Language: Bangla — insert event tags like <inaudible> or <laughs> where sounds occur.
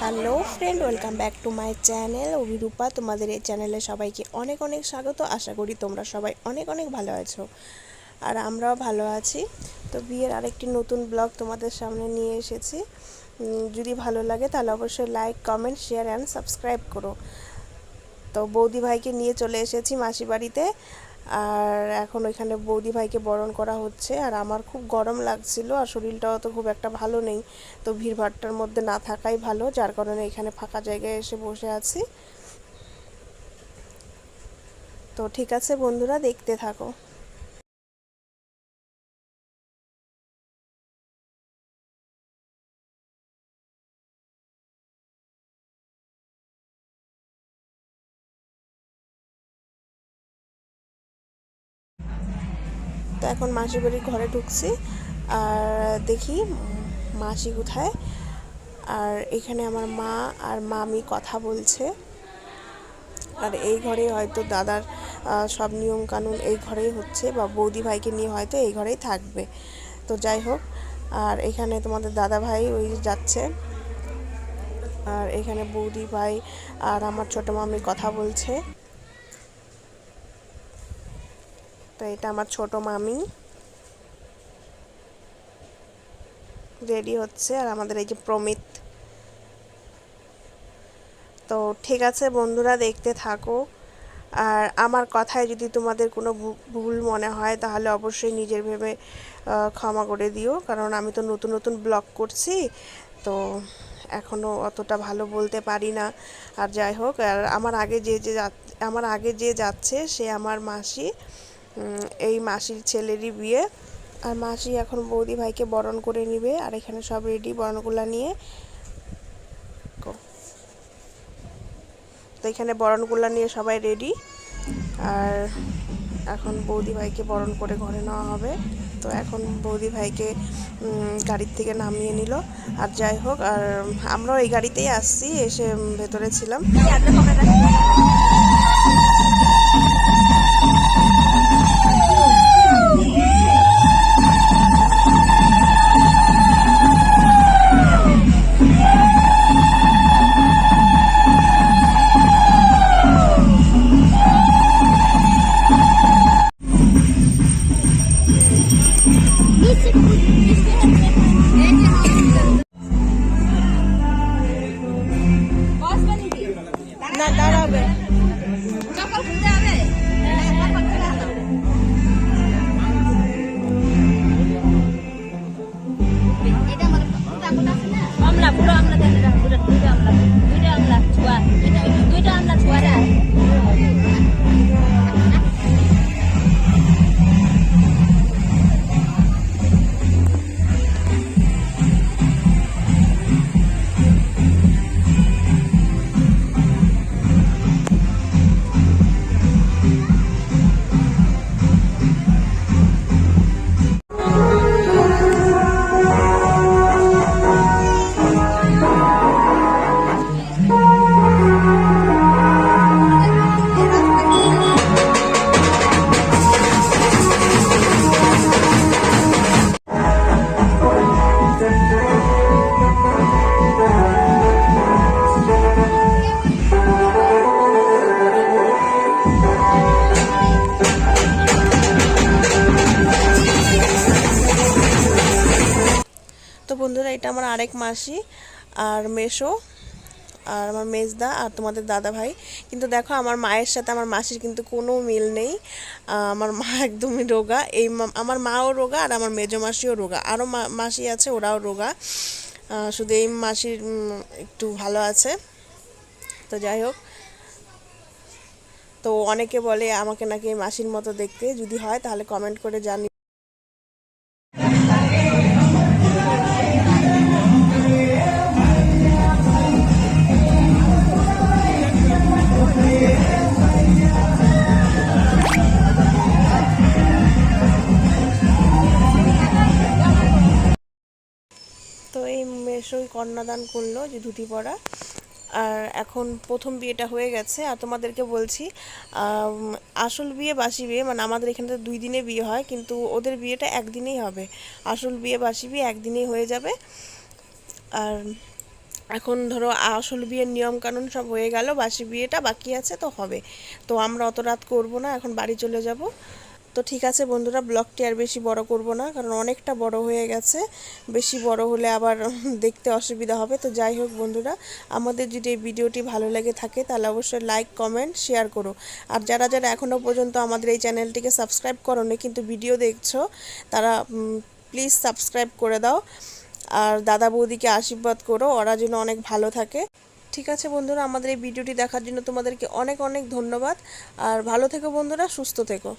Hello friend welcome back to my channel Abhirupa, তোমাদের এই চ্যানেলে সবাইকে অনেক অনেক স্বাগত। আশা করি তোমরা সবাই অনেক অনেক ভালো আছো। আর আমরাও ভালো আছি। তো বিয়ের আরেকটি নতুন ব্লগ তোমাদের সামনে নিয়ে এসেছি। যদি ভালো লাগে তাহলে অবশ্যই like comment share and subscribe করো। তো বৌদি ভাইকে নিয়ে চলে এসেছি মাসি বাড়িতে। আর এখন ওইখানে বৌদি ভাইকে বরণ করা হচ্ছে। আর আমার খুব গরম লাগছিল আর শরীরটাও তো খুব একটা ভালো নেই। তো ভিড়ভাট্টার মধ্যে না থাকাই ভালো, যার কারণে এখানে ফাঁকা জায়গায় এসে বসে আছি। তো ঠিক আছে বন্ধুরা, দেখতে থাকো। এখন মাসি বাড়ির ঘরে ঢুকছি। আর দেখি মাসি কোথায়। আর এখানে আমার মা আর মামি কথা বলছে। আর এই ঘরে হয়তো দাদার সব নিয়ম কানুন এই ঘরেই হচ্ছে বা বৌদি ভাইকে নিয়ে হয়তো এই ঘরেই থাকবে। তো যাই হোক, আর এখানে তোমাদের দাদা ভাই ওই যাচ্ছে। আর এখানে বৌদি ভাই আর আমার ছোট মামি কথা বলছে। তো এটা আমার ছোট মামি। রেডি হচ্ছে আর আমাদের এই যে প্রমিত। তো ঠিক আছে বন্ধুরা, দেখতে থাকো। আর আমার কথায় যদি তোমাদের কোনো ভুল মনে হয়, তাহলে অবশ্যই নিজের ভেবে ক্ষমা করে দিও। কারণ আমি তো নতুন নতুন ব্লগ করছি, তো এখনও অতটা ভালো বলতে পারি না। আর যাই হোক, আর আমার আগে যে যে আমার আগে যে যাচ্ছে, সে আমার মাসি। এই মাসির ছেলেরই বিয়ে। আর মাসি এখন বৌদি ভাইকে বরণ করে নিবে, আর এখানে সব রেডি বরণগুলা নিয়ে। তো এখানে বরণগুলা নিয়ে সবাই রেডি আর এখন বৌদি ভাইকে বরণ করে ঘরে নেওয়া হবে। তো এখন বৌদি ভাইকে গাড়ির থেকে নামিয়ে নিল। আর যাই হোক, আর আমরাও এই গাড়িতেই আসছি, এসে ভেতরে ছিলাম। এটা আমার আরেক মাসি আর মেশো আর আমার মেজদা আর তোমাদের দাদা ভাই। কিন্তু দেখো আমার মায়ের সাথে আমার মাসির কিন্তু কোনো মিল নেই। আমার মা <laughs> একদমই রোগা। এই আমার মাও রোগা আর আমার মেজো মাসিও রোগা। আরও মাসি আছে, ওরাও রোগা। শুধু এই মাসির একটু ভালো আছে। তো যাই হোক। তো অনেকে বলে আমাকে নাকি মাসির মতো দেখতে। যদি হয় তাহলে কমেন্ট করে জানি এই কন্যাদান করল যে ধুতি পরা। আর এখন প্রথম বিয়েটা হয়ে গেছে। আর তোমাদেরকে বলছি আসল বিয়ে বাসি বিয়ে মানে আমাদের এখানে তো দুই দিনে বিয়ে হয়, কিন্তু ওদের বিয়েটা একদিনেই হবে। আসল বিয়ে বাসি বিয়ে একদিনেই হয়ে যাবে। আর এখন ধরো আসল বিয়ের নিয়ম কানুন সব হয়ে গেল, বাসি বিয়েটা বাকি আছে, তো হবে। তো আমরা অত রাত করব না, এখন বাড়ি চলে যাব। তো ঠিক আছে বন্ধুরা ব্লগটি আর বেশি বড় করব না, কারণ অনেকটা বড় হয়ে গেছে। বেশি বড় হলে আবার <laughs> দেখতে অসুবিধা হবে। তো যাই হোক বন্ধুরা, আমাদের যদি এই ভিডিওটি ভালো লেগে থাকে, তাহলে অবশ্যই লাইক কমেন্ট শেয়ার করো। আর যারা যারা এখনও পর্যন্ত আমাদের এই চ্যানেলটিকে সাবস্ক্রাইব করোনি, কিন্তু ভিডিও দেখছ, তারা প্লিজ সাবস্ক্রাইব করে দাও। আর দাদা বৌদিকে আশীর্বাদ করো, ওরা যেন অনেক ভালো থাকে। ঠিক আছে বন্ধুরা, আমাদের এই ভিডিওটি দেখার জন্য তোমাদেরকে অনেক অনেক ধন্যবাদ। আর ভালো থেকো বন্ধুরা, সুস্থ থেকো।